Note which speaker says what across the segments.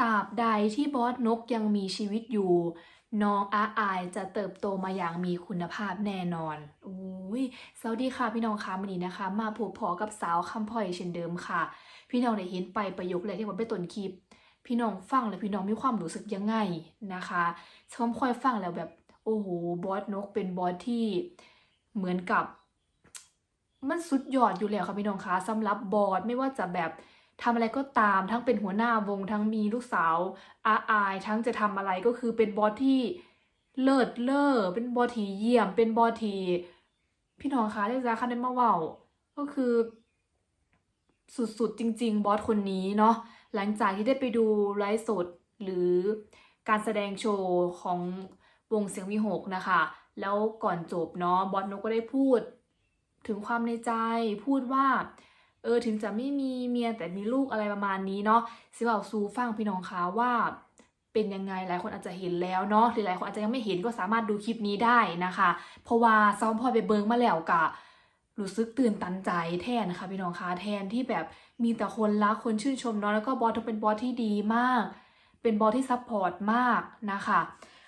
Speaker 1: ตราบใดที่บอสนกยังมีชีวิตอยู่ น้องอาอายจะเติบโตมาอย่างมีคุณภาพแน่นอนอุ้ยสวัสดีค่ะพี่น้องคะวันนี้นะคะ มาพบพอกับสาวคำพ่อยเช่นเดิมค่ะ พี่น้องได้เห็นไปประโยคแรกที่ผมไปต้นคลิป พี่น้องฟังแล้วพี่น้องมีความรู้สึกยังไงนะคะชมค่อยฟังแล้วแบบโอ้โหบอสนกเป็นบอสที่เหมือนกับ มันสุดยอดอยู่แล้วค่ะพี่น้องคะสำหรับบอสไม่ว่าจะแบบ ทำอะไรก็ตามทั้งเป็นหัวหน้าวงทั้งมีลูกสาวอาอายทั้งจะทำอะไรก็คือเป็นบอสที่เลิศเล่อเป็นบอสที่เยี่ยม เป็นบอสที่พี่น้องคะเรียกจะคันได้มาเว่าก็คือ สุดๆจริง ๆ บอสคนนี้เนาะหลังจากที่ได้ไปดูไลฟ์สดหรือการแสดงโชว์ของวงเสียงวิหกนะคะ แล้วก่อนจบเนาะบอสนกก็ได้พูด ถึงความในใจพูดว่า เออถึงจะไม่มีเมียแต่มีลูกอะไรประมาณนี้เนาะสิว่าวซูฟังพี่น้องคะว่าเป็นยังไงหลายคนอาจจะเห็นแล้วเนาะหรือหลายคนอาจจะยังไม่เห็นก็สามารถดูคลิปนี้ได้นะคะ เพราะว่าซ้อมพลอยไปเบิงมาแล้วกะรู้สึกตื่นตันใจแทนนะคะพี่น้องคะแทนที่แบบมีแต่คนรักคนชื่นชมเนาะแล้วก็บอสต้อเป็นบอสที่ดีมาก เป็นบอสที่ซัพพอร์ตมากนะคะ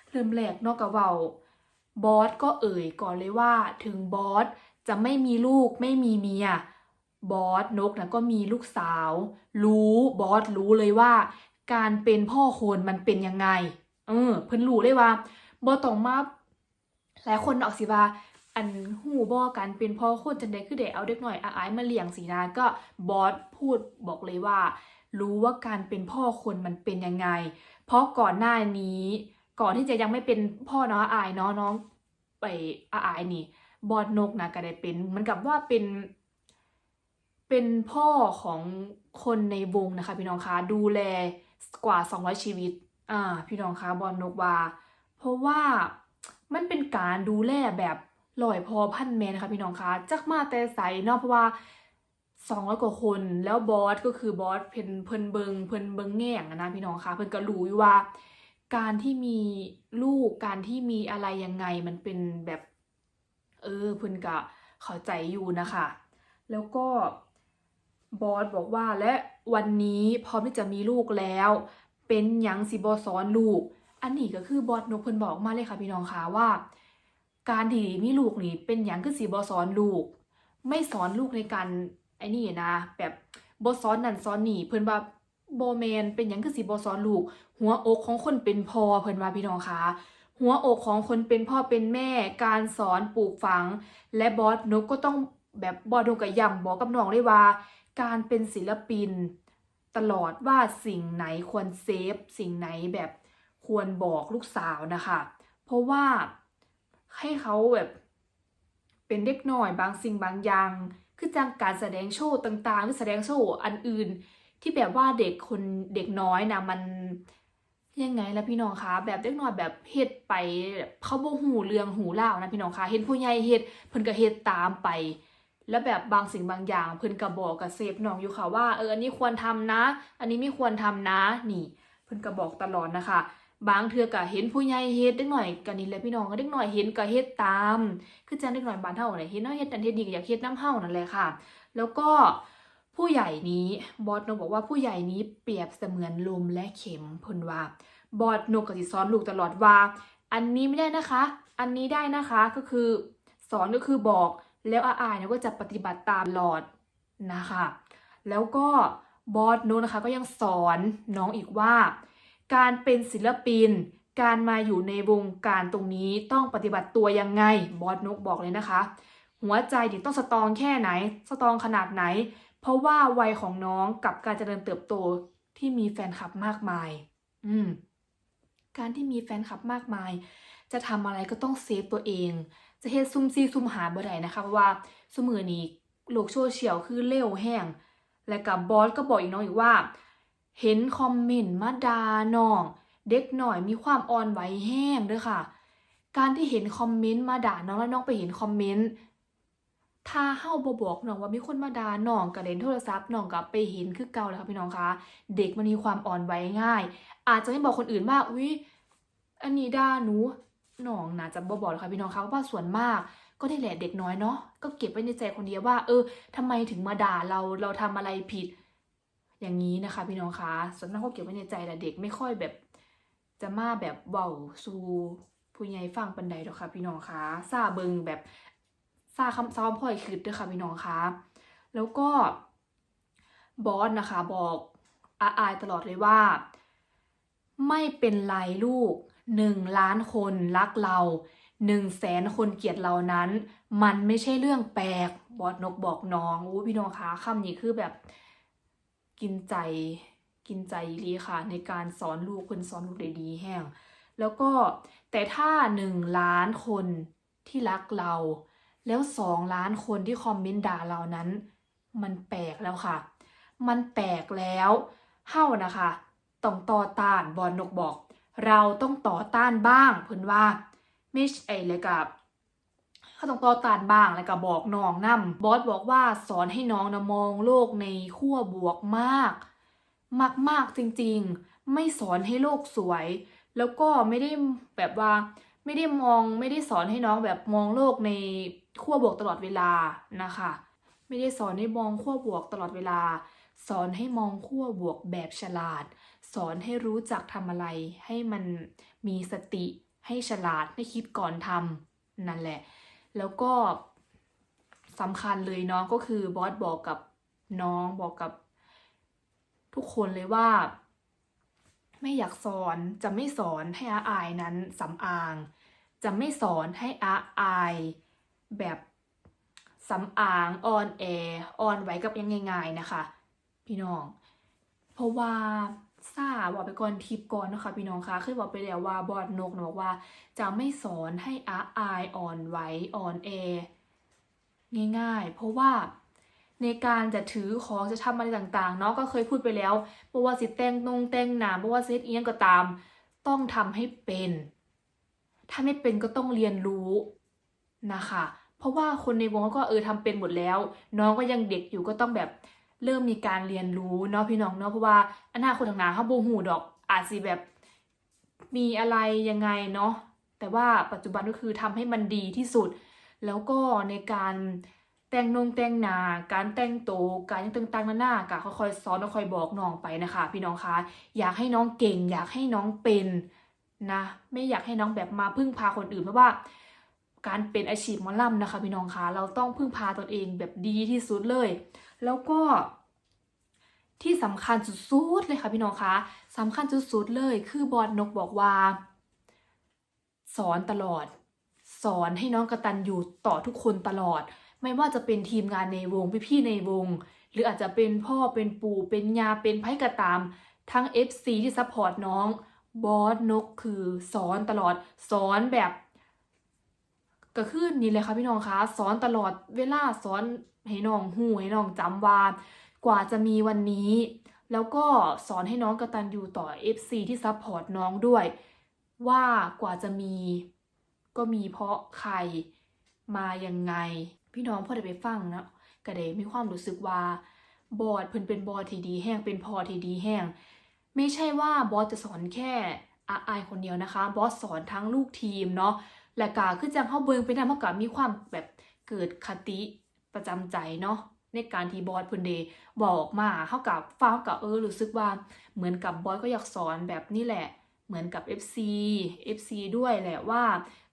Speaker 1: เริ่มแรกนอกกับเว่าบอสก็เอ่ยก่อนเลยว่าถึงบอสจะไม่มีลูกไม่มีเมีย บอสนกนะก็มีลูกสาว รู้บอสรู้เลยว่า การเป็นพ่อคนมันเป็นยังไง เออ เพิ่นรู้เลยว่าบอต้องมาหลายคนออกสิว่าอันหูบอกกันเป็นพ่อคนจังใดคือเด็กเอาเด็กหน่อยอาอายมาเลี้ยงสีนาก็บอสพูดบอกเลยว่า รู้ว่าการเป็นพ่อคนมันเป็นยังไง เพราะก่อนหน้านี้ ก่อนที่จะยังไม่เป็นพ่อเน้องอายเนาะน้องไปอาอายนี่บอสนกนะก็ได้เป็นมันกับว่าเป็น เป็นพ่อของคนในวงนะคะ พี่น้องคะดูแลกว่า 200 ชีวิต อ่า พี่น้องคะบอสนกวาเพราะว่ามันเป็นการดูแลแบบลอยพอพันแมนนะคะพี่น้องคะจักมาแต่ใสเนาะเพราะว่าสองร้อยกว่าคนแล้วบอสก็คือบอสเพิ่นเพิ่นเบิงเพิ่นเบิงแง่งนะพี่น้องคะเพิ่นก็รู้อยู่ว่า การที่มีลูกการที่มีอะไรยังไงมันเป็นแบบ เออเพิ่นก็เข้าใจอยู่นะคะ แล้วก็ บอสบอกว่าและวันนี้พร้อมที่จะมีลูกแล้ว เป็นยังสิบอสอนลูก อันนี้ก็คือบอสนกเพิ่นบอกมาเลยค่ะพี่น้องค่ะว่า การที่มีลูกนี่เป็นยังคือสิบอสอนลูก ไม่สอนลูกในการไอ้นี่นะ แบบบอสอนนั่นสอนนี่เพิ่นว่าโบแมนเป็นยังคือสิบอสอนลูก หัวอกของคนเป็นพ่อเพิ่นว่าพี่น้องค่ะหัวอกของคนเป็นพ่อเป็นแม่ การสอนปลูกฝัง และบอสนกก็ต้อง แบบบอสนกก็ย้ำบอกกับน้องเลยว่า การเป็นศิลปิน ตลอดว่าสิ่งไหนควรเซฟ สิ่งไหนแบบควรบอกลูกสาวนะคะ เพราะว่าให้เขาแบบเป็นเด็กหน้อยบางสิ่งบางอย่าง คือจังการแสดงโชว์ต่างๆ หรือแสดงโชว์อันอื่น ที่แบบว่าเด็กคนเด็กน้อยนะมันยังไงล่ะพี่น้องคะแบบเด็กน้อยแบบเฮ็ดไปเขาบ่หูเรื่องหูเล่านะพี่น้องคะเห็นผู้ใหญ่เฮ็ดเพิ่นก็เฮ็ดตามไป แล้วแบบบางสิ่งบางอย่างเพิ่นก็บอกกับเซฟน้องอยู่ค่ะว่าเอออันนี้ควรทำนะ อันนี้ไม่ควรทำนะนี่ เพิ่นก็บอกตลอดนะคะ บางเทือก็เห็นผู้ใหญ่เฮ็ดเด็กหน่อยก็นี่แหละพี่น้องก็เด็กหน่อยเห็นก็เฮ็ดตาม คือจังเด็กหน่อยบ้านเฮาเนี่ยเห็นเฮาเฮ็ดนั่นเฮ็ดนี่ก็อยากเฮ็ดน้ำเฮานั่นแหละค่ะ แล้วก็ผู้ใหญ่นี้บอสนกบอกว่าผู้ใหญ่นี้เปรียบเสมือนลมและเข็มพนว่าบอสนกก็สิสอนลูกตลอดว่า อันนี้ไม่ได้นะคะ อันนี้ได้นะคะก็คือสอนก็คือบอก แล้วอาอายเนี่ยก็จะปฏิบัติตามตลอดนะคะ แล้วก็บอสโนกนะคะก็ยังสอนน้องอีกว่า การเป็นศิลปิน การมาอยู่ในวงการตรงนี้ต้องปฏิบัติตัวยังไงบอสนกบอกเลยนะคะ หัวใจดิต้องสตองแค่ไหน สตองขนาดไหน เพราะว่าวัยของน้องกับการเจริญเติบโตที่มีแฟนคลับมากมาย อืมการที่มีแฟนคลับมากมาย จะทำอะไรก็ต้องเซฟตัวเอง จะเฮ็ดซุ่มซีซุ่มหาบ่ได้นะคะเพราะว่าสมือนี้โลกโซเชียลคือเร็วแห้ง และกับบอสก็บอกอีกน้องอีกว่า เห็นคอมเมนต์มาด่าน้อง เด็กหน่อยมีความอ่อนไหวแห้งเด้วยค่ะ การที่เห็นคอมเมนต์มาด่าน้องแล้วน้องไปเห็นคอมเมนต์ถ้าเฮาบ่บอกน้องว่ามีคนมาด่าน้องก็เล่นโทรศัพท์น้องก็ไปเห็นคือเก่าแล้วค่ะพี่น้องคะเด็กมันมีความอ่อนไหวง่าย อาจจะไม่บอกคนอื่นว่าอุ๊ยอันนี้ด่าหนู น้องน่าจะบ่บอกหรอกค่ะพี่น้องคะเพราะว่าส่วนมากก็ได้แหละเด็กน้อยเนาะก็เก็บไว้ในใจคนเดียวว่า เออทำไมถึงมาด่าเราเราทำอะไรผิด อย่างนี้นะคะ พี่น้องคะส่วนมากเขาเก็บไว้ในใจแต่เด็กไม่ค่อยแบบ จะมาแบบเบาสู่ผู้ใหญ่ฟังปันใดหรอกค่ะ พี่น้องคะซาเบิงแบบซาคำซ้อมพ่อยคืดด้วยค่ะพี่น้องคะแล้วก็บอสนะคะบอกอาอายตลอดเลยว่า ไม่เป็นไรลูก หนึ่งล้านคนรักเราหนึ่งแสนคนเกลียดเรานั้น มันไม่ใช่เรื่องแปลกบอสนกบอกน้องอู้พี่น้องคะคำนี้คือแบบกินใจกินใจดีค่ะ ในการสอนลูกคนสอนลูกได้ดีแห้งแล้วก็แต่ถ้าหนึ่งล้านคนที่รักเรา แล้วสองล้านคนที่คอมเมนต์ด่าเรานั้น มันแปลกแล้วค่ะ มันแปลกแล้วเฮ้านะคะต้องต่อต้านบอลนกบอก เราต้องต่อต้านบ้างเพิ่นว่าไม่ใช่เลยกับเขาต้องต่อต้านบ้างแล้วก็บอกน้องนํบอสบอกว่าสอนให้น้องนะมองโลกในขั้วบวกมากมาก มากๆจริงๆ ไม่สอนให้โลกสวย แล้วก็ไม่ได้แบบว่าไม่ได้มองไม่ได้สอนให้น้องแบบมองโลกในขั้วบวกตลอดเวลานะคะ ไม่ได้สอนให้มองขั้วบวกตลอดเวลา สอนให้มองขั้วบวกแบบฉลาด สอนให้รู้จักทำอะไร ให้มันมีสติ ให้ฉลาด ให้คิดก่อนทำนั่นแหละ แล้วก็สำคัญเลยเนาะก็คือบอสบอกกับน้องบอกกับทุกคนเลยว่า ไม่อยากสอนจะไม่สอนให้อาอายนั้นสำอาง จะไม่สอนให้อาอายแบบสำอางออนแอออนไว้กับยังง่ายๆนะคะ พี่น้อง เพราะว่าซาบอกไปก่อนทิปก่อนเนาะคะพี่น้องคะคือบอกไปแล้วว่าบอดนกนะบอกว่า จะไม่สอนให้อาอายอ่อนไหวอ่อนแอง่ายๆ เพราะว่าในการจะถือของจะทำอะไรต่างๆเนาะก็เคยพูดไปแล้วเพราะว่าสิแต่งนงแต่งหนาเพราะว่าเซตเอียงก็ตาม ต้องทำให้เป็น ถ้าไม่เป็นก็ต้องเรียนรู้นะคะ เพราะว่าคนในวงก็เออทำเป็นหมดแล้ว น้องก็ยังเด็กอยู่ก็ต้องแบบ เริ่มมีการเรียนรู้เนาะพี่น้องเนาะเพราะว่าอนาคตข้างหน้าเขาโบหูดอกอาจสิแบบมีอะไรยังไงเนาะแต่ว่าปัจจุบันก็คือทำให้มันดีที่สุด แล้วก็ในการแต่งนงแต่งหนาการแต่งตัวการยังต่างๆนานาก็ค่อยๆสอนค่อยๆบอกน้องไปนะคะ พี่น้องคะอยากให้น้องเก่ง อยากให้น้องเป็นนะ ไม่อยากให้น้องแบบมาพึ่งพาคนอื่นเพราะว่า การเป็นอาชีพมอลำนะคะพี่น้องคะเราต้องพึ่งพาตนเองแบบดีที่สุดเลย แล้วก็ที่สำคัญสุดๆเลยค่ะพี่น้องคะสำคัญสุดๆเลยคือบอดนกบอกว่า สอนตลอด สอนให้น้องกระตันอยู่ต่อทุกคนตลอด ไม่ว่าจะเป็นทีมงานในวงพี่ๆในวง หรืออาจจะเป็นพ่อเป็นปู่เป็นยาเป็นไพ่กระตาม ทั้ง FC ที่ซัพพอร์ตน้องบอสนกคือสอนตลอดสอนแบบ ก็คือนี่เลยค่ะพี่น้องคะสอนตลอดเวลาสอนให้น้องหูให้น้องจำว่ากว่าจะมีวันนี้ แล้วก็สอนให้น้องกระตันอยู่ต่อ FC ที่ซัพพอร์ตน้องด้วย ว่ากว่าจะมีก็มีเพราะใครมายังไง พี่น้องพอได้ไปฟังนะก็ได้มีความรู้สึกว่าบอสเพิ่นเป็นบอสที่ดีแห้งเป็นพอที่ดีแห้งไม่ใช่ว่าบอสจะสอนแค่อาอายคนเดียวนะคะ บอสสอนทั้งลูกทีมเนาะ และกาคือจังเฮาเบิ่งไปนำเฮาก็มีความแบบเกิดคติประจำใจเนาะในการที่บอสเพิ่นเดบอกมาเฮากับฟังเฮากับเออรู้สึกว่าเหมือนกับบอสก็อยากสอนแบบนี้แหละ เหมือนกับ FC FC ด้วยแหละว่า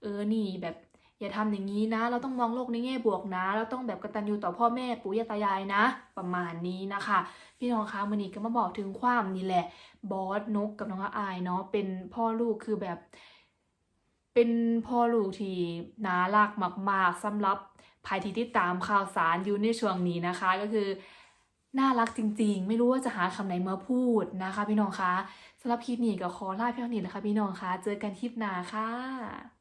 Speaker 1: เออนี่แบบอย่าทำอย่างนี้นะ เราต้องมองโลกในแง่บวกนะ เราต้องแบบกตัญญูต่อพ่อแม่ปู่ย่าตายายนะ ประมาณนี้นะคะ พี่น้องคะวันนี้ก็มาบอกถึงความนี่แหละ บอสนกกับน้องอายเนาะเป็นพ่อลูกคือแบบ เป็นพ่อลูกที่น่ารักมากๆสำหรับภายที่ติดตามข่าวสารอยู่ในช่วงนี้นะคะ ก็คือน่ารักจริง ๆ ไม่รู้ว่าจะหาคำไหนมาพูดนะคะ พี่น้องคะสำหรับคลิปนี้ก็ขอลาเพียงนี้นะคะ พี่น้องคะเจอกันคลิปหน้าค่ะ